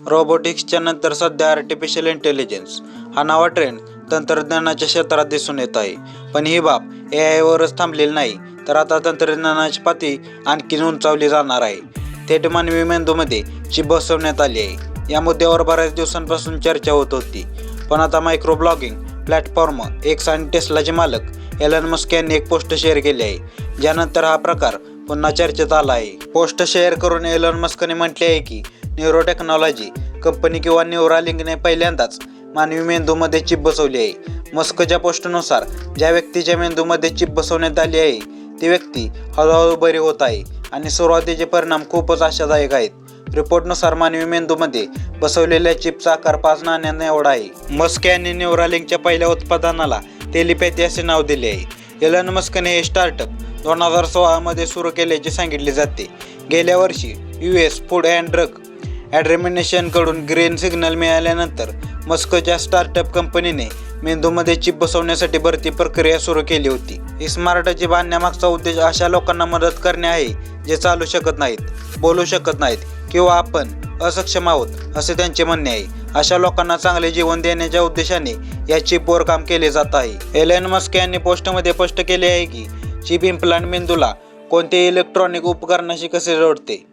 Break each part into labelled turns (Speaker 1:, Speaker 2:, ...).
Speaker 1: रोबोटिक्सच्या नंतर सध्या artificial intelligence हा नवा ट्रेंड तंत्रज्ञानाच्या क्षेत्रात दिसून येत आहे. पण ही बाब ए आयवरच थांबलेली नाही तर आता तंत्रज्ञानाची पाती आणखीन उंचावली जाणार आहे. थेट मानवी मेंदूमध्ये चिप बसवण्यात आली आहे या मुद्द्यावर बऱ्याच दिवसांपासून चर्चा होत होती. पण आता मायक्रो ब्लॉगिंग प्लॅटफॉर्म एक्स आणि टेस्लाचे मालक एलन मस्क यांनी एक पोस्ट शेअर केली आहे ज्यानंतर हा प्रकार पुन्हा चर्चेत आला आहे. पोस्ट शेअर करून एलन मस्कने म्हटले आहे की न्यूरोटेक्नॉलॉजी कंपनी किंवा न्यूरालिंकने पहिल्यांदाच मानवी मेंदूमध्ये चिप बसवली आहे. मस्कच्या पोस्टनुसार ज्या व्यक्तीच्या मेंदूमध्ये चिप बसवण्यात आली आहे ती व्यक्ती हळूहळू बरी होत आहे आणि सुरुवातीचे परिणाम खूपच आशादायक आहेत. रिपोर्टनुसार मानवी मेंदूमध्ये बसवलेल्या चिपचा आकार पाच नाण्यांना एवढा आहे. मस्क यांनी न्यूरालिंकच्या पहिल्या उत्पादनाला टेलिपॅथी असे नाव दिले आहे. एलन मस्कने हे स्टार्टअप दोन हजार सोळामध्ये सुरू केल्याचे सांगितले जाते. गेल्या वर्षी U S food and drug ॲड्रेमिनेशनकडून green signal मिळाल्यानंतर मस्कोच्या स्टार्टअप कंपनीने मेंदूमध्ये चिप बसवण्यासाठी भरती प्रक्रिया सुरू केली होती. स्मार्ट चिप आणण्यामागचा उद्देश अशा लोकांना मदत करणे आहे जे चालू शकत नाहीत बोलू शकत नाहीत किंवा आपण असक्षम आहोत असे त्यांचे म्हणणे आहे. अशा लोकांना चांगले जीवन देण्याच्या उद्देशाने या चिपवर काम केले जात आहे. एलन मस्क यांनी पोस्टमध्ये स्पष्ट केले आहे की चिप इम्प्लांट मेंदूला कोणत्याही इलेक्ट्रॉनिक उपकरणाशी कसे जोडते?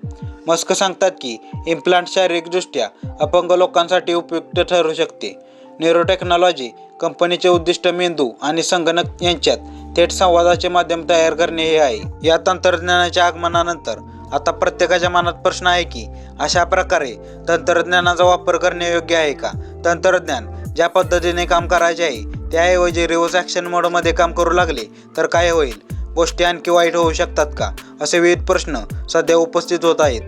Speaker 1: मस्क सांगतात की इम्प्लांट शारीरिकदृष्ट्या अपंग लोकांसाठी उपयुक्त ठरू शकते. न्यूरोटेक्नॉलॉजी कंपनीचे उद्दिष्ट मेंदू आणि संगणक यांच्यात थेट संवादाचे माध्यम तयार करणे हे आहे. या तंत्रज्ञानाच्या आगमनानंतर आता प्रत्येकाच्या मनात प्रश्न आहे की अशा प्रकारे तंत्रज्ञानाचा वापर करणे योग्य आहे का? तंत्रज्ञान ज्या पद्धतीने काम करायचे आहे त्याऐवजी रिव्हर्स ॲक्शन मोडमध्ये काम करू लागले तर काय होईल? गोष्टी आणखी वाईट होऊ शकतात का? असे विविध प्रश्न सध्या उपस्थित होत आहेत.